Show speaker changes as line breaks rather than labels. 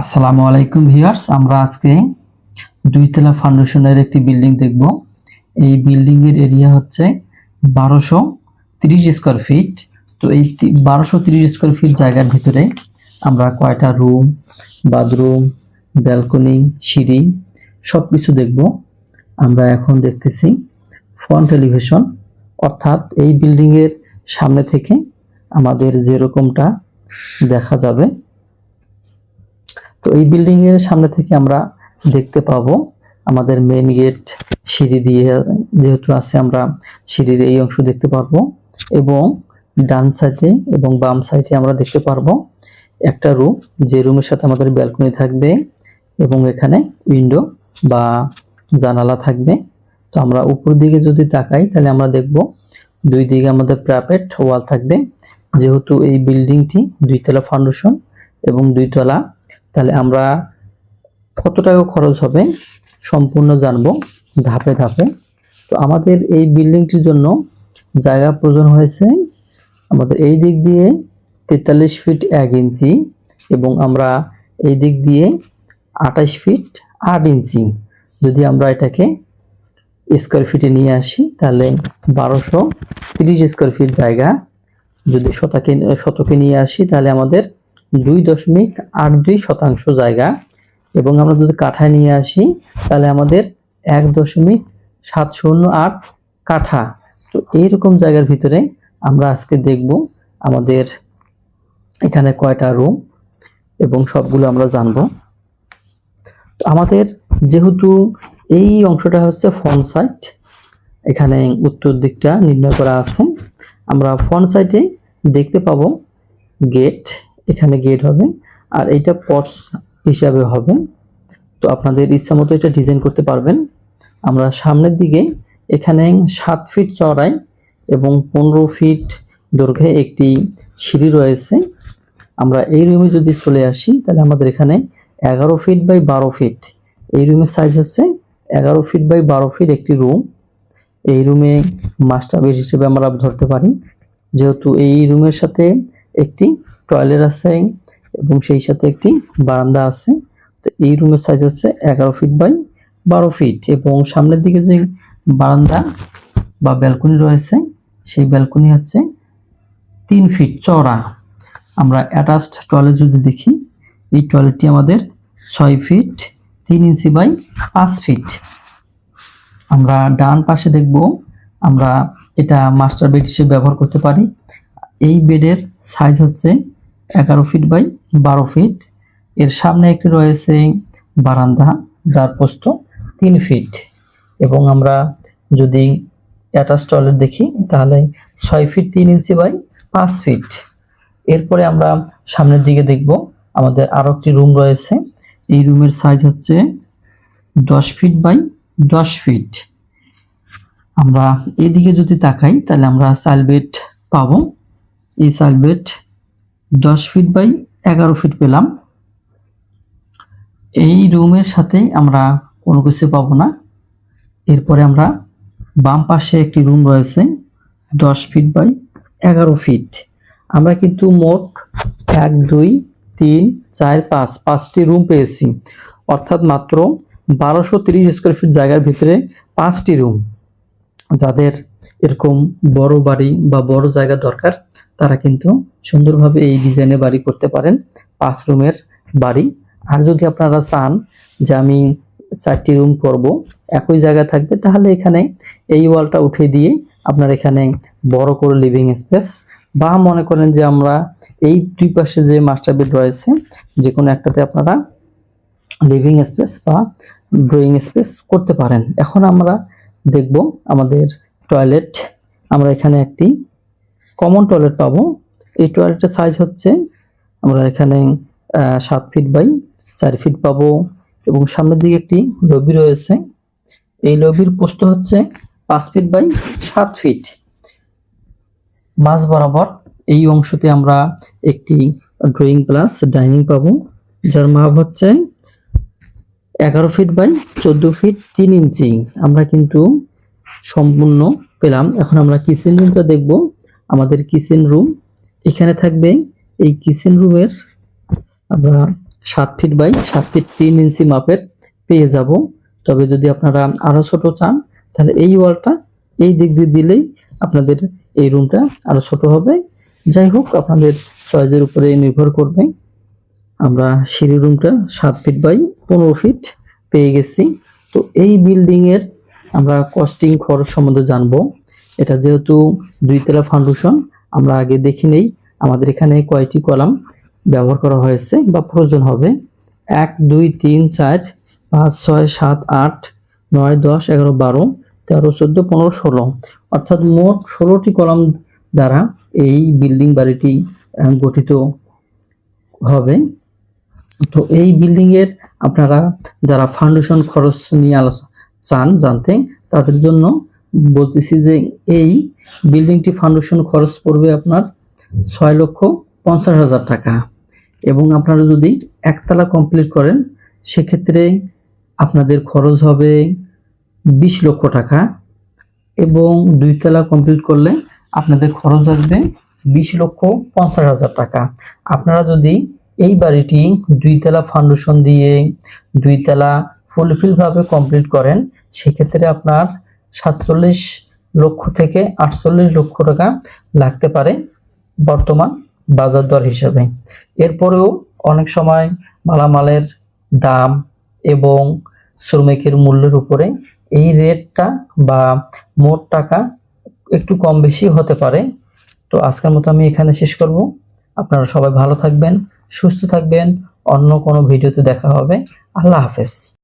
আসসালামু আলাইকুম ভিউয়ার্স আমরা আজকে দুইতলা ফাউন্ডেশনের একটি বিল্ডিং দেখব এই বিল্ডিংয়ের এরিয়া হচ্ছে বারোশো তিরিশ স্কোয়ার ফিট তো এই বারোশো ত্রিশ স্কোয়ার ফিট জায়গার ভিতরে আমরা কয়টা রুম বাথরুম ব্যালকনি সিঁড়ি সব কিছু দেখব আমরা এখন দেখতেছি ফ্রন্ট এলিভেশন অর্থাৎ এই বিল্ডিংয়ের সামনে থেকে আমাদের যেরকমটা দেখা যাবে তো এই বিল্ডিং এর সামনে থেকে আমরা দেখতে পাবো আমাদের মেন গেট সিঁড়ি দিয়ে যেহেতু আছে আমরা সিঁড়ির এই অংশ দেখতে পারবো এবং ডান সাইডে এবং বাম সাইডে আমরা দেখতে পারবো একটা রুম যে রুমের সাথে আমাদের ব্যালকনি থাকবে এবং এখানে উইন্ডো বা জানালা থাকবে তো আমরা উপর দিকে যদি তাকাই তাহলে আমরা দেখব দুই দিকে আমাদের প্রাপেট ওয়াল থাকবে যেহেতু এই বিল্ডিংটি দুইতলা ফাউন্ডেশন এবং দুইতলা তাহলে আমরা কত টাকা খরচ হবে সম্পূর্ণ জানব ধাপে ধাপে তো আমাদের এই বিল্ডিংটির জন্য জায়গা প্রয়োজন হয়েছে আমাদের এই দিক দিয়ে তেতাল্লিশ ফিট এক ইঞ্চি এবং আমরা এই দিক দিয়ে আঠাশ ফিট আট ইঞ্চি যদি আমরা এটাকে স্কোয়ার ফিটে নিয়ে আসি তাহলে বারোশো তিরিশ স্কোয়ার ফিট জায়গা যদি শতকে শতকে নিয়ে আসি তাহলে আমাদের দুই দশমিক আট দুই শতাংশ জায়গা এবং আমরা যদি কাঠায় নিয়ে আসি তাহলে আমাদের এক দশমিক সাত শূন্য আট কাঠা তো এইরকম জায়গার ভিতরে আমরা আজকে দেখব আমাদের এখানে কয়টা রুম এবং সবগুলো আমরা জানব তো আমাদের যেহেতু এই অংশটা হচ্ছে ফ্রন্ট সাইড এখানে উত্তর দিকটা নির্ণয় করা আছে আমরা ফ্রন্ট সাইডে দেখতে পাবো গেট এখানে গেট হবে আর এটা পটস হিসাবে হবে তো আপনাদের ইচ্ছা মতো এটা ডিজাইন করতে পারবেন আমরা সামনের দিকে এখানে সাত ফিট চড়াই এবং পনেরো ফিট দৈর্ঘ্যে একটি সিঁড়ি রয়েছে আমরা এই রুমে যদি চলে আসি তাহলে আমাদের এখানে এগারো ফিট বাই বারো ফিট এই রুমের সাইজ হচ্ছে এগারো ফিট বাই বারো ফিট একটি রুম এই রুমে মাস্টার বেড হিসেবে আমরা ধরতে পারি যেহেতু এই রুমের সাথে একটি টয়লেট আছে এবং সেই সাথে একটি বারান্দা আছে তো এই রুমের সাইজ হচ্ছে এগারো ফিট বাই বারো ফিট এবং সামনের দিকে যে বারান্দা বা ব্যালকনি রয়েছে সেই ব্যালকনি হচ্ছে তিন ফিট চড়া আমরা অ্যাটাচড টয়লেট যদি দেখি এই টয়লেটটি আমাদের ছয় ফিট তিন ইঞ্চি বাই পাঁচ ফিট আমরা ডান পাশে দেখব আমরা এটা মাস্টার বেড হিসেবে ব্যবহার করতে পারি এই বেডের সাইজ হচ্ছে এগারো ফিট বাই বারো ফিট এর সামনে একটি রয়েছে বারান্দা যার পোস্ত তিন ফিট এবং আমরা যদি অ্যাটাচ টয়লেট দেখি তাহলে ছয় ফিট তিন ইঞ্চি বাই পাঁচ ফিট এরপরে আমরা সামনের দিকে দেখব আমাদের আরও একটি রুম রয়েছে এই রুমের সাইজ হচ্ছে দশ ফিট বাই দশ ফিট আমরা এদিকে যদি তাকাই তাহলে আমরা সাইল বেড পাবো এই সাইড বেড দশ ফিট বাই এগারো ফিট পেলাম এই রুমের সাথে আমরা কোনো কিছু পাবো না এরপরে আমরা বাম পাশে একটি রুম রয়েছে দশ ফিট বাই এগারো ফিট আমরা কিন্তু মোট এক দুই তিন চার পাঁচ পাঁচটি রুম পেয়েছি অর্থাৎ মাত্র বারোশো তিরিশ স্কোয়ার ফিট জায়গার ভিতরে পাঁচটি রুম যাদের এরকম বড় বাড়ি বা বড় জায়গা দরকার তারা কিন্তু সুন্দরভাবে এই ডিজাইনে বাড়ি করতে পারেন পাঁচ রুমের বাড়ি আর যদি আপনারা চান যে আমি চারটি রুম করব একই জায়গা থাকবে তাহলে এখানে এই ওয়ালটা উঠে দিয়ে আপনার এখানে বড় করে লিভিং স্পেস বা মনে করেন যে আমরা এই দুই পাশে যে মাস্টার বেড রয়েছে যে কোনো একটাতে আপনারা লিভিং স্পেস বা ড্রয়িং স্পেস করতে পারেন এখন আমরা দেখব আমাদের টয়লেট আমরা এখানে একটি কমন টয়লেট পাবো এই টয়লেটের সাইজ হচ্ছে আমরা এখানে সাত ফিট বাই চার ফিট পাবো এবং সামনের দিকে একটি লবি রয়েছে এই লবির পোস্ত হচ্ছে পাঁচ ফিট বাই সাত ফিট মাঝ বরাবর এই অংশতে আমরা একটি ড্রয়িং প্লাস ডাইনিং পাবো যার মাপ হচ্ছে এগারো ফিট বাই চোদ্দো ফিট তিন ইঞ্চি আমরা কিন্তু সম্পূর্ণ পেলাম এখন আমরা কিচেন রুমটা দেখব আমাদের কিচেন রুম এখানে থাকবে এই কিচেন রুমের আমরা সাত ফিট বাই সাত ফিট তিন ইঞ্চি মাপের পেয়ে যাব তবে যদি আপনারা আরও ছোট চান তাহলে এই ওয়ালটা এই দিক দিয়ে দিলেই আপনাদের এই রুমটা আরও ছোট হবে যাই হোক আপনাদের চয়েসের উপরে নির্ভর করবে আমরা সিঁড়ি রুমটা সাত ফিট বাই পনেরো ফিট পেয়ে গেছি তো এই বিল্ডিংয়ের আমরা কস্টিং খরচ সম্বন্ধে জানবো এটা যেহেতু দুইতলা ফাউন্ডেশন আমরা আগে দেখে নেই আমাদের এখানে কয়টি কলাম ব্যবহার করা হয়েছে বা প্রয়োজন হবে এক দুই তিন চার পাঁচ ছয় সাত আট নয় দশ এগারো বারো তেরো চোদ্দো পনেরো ষোলো অর্থাৎ মোট ষোলোটি কলাম দ্বারা এই বিল্ডিং বাড়িটি গঠিত হবে তো এই বিল্ডিংয়ের আপনারা যারা ফাউন্ডেশন খরচ নিয়ে আলোচনা চান জানতে তাদের জন্য বলতেছি যে এই বিল্ডিংটি ফাউন্ডেশন খরচ পড়বে আপনার ছয় লক্ষ পঞ্চাশ হাজার টাকা এবং আপনারা যদি একতলা কমপ্লিট করেন সেক্ষেত্রে আপনাদের খরচ হবে বিশ লক্ষ টাকা এবং দুইতলা কমপ্লিট করলে আপনাদের খরচ আসবে বিশ লক্ষ পঞ্চাশ হাজার টাকা আপনারা যদি এই বাড়িটি দুইতলা ফাউন্ডেশন দিয়ে দুইতলা ফুলফিলভাবে কমপ্লিট করেন সেক্ষেত্রে আপনার সাতচল্লিশ লক্ষ থেকে আটচল্লিশ লক্ষ টাকা লাগতে পারে বর্তমান বাজার দর হিসাবে এরপরেও অনেক সময় মালামালের দাম এবং শ্রমিকের মূল্যের উপরে এই রেটটা বা মোট টাকা একটু কম বেশি হতে পারে তো আজকের মতো আমি এখানে শেষ করব আপনারা সবাই ভালো থাকবেন সুস্থ থাকবেন অন্য কোনো ভিডিওতে দেখা হবে আল্লাহ হাফেজ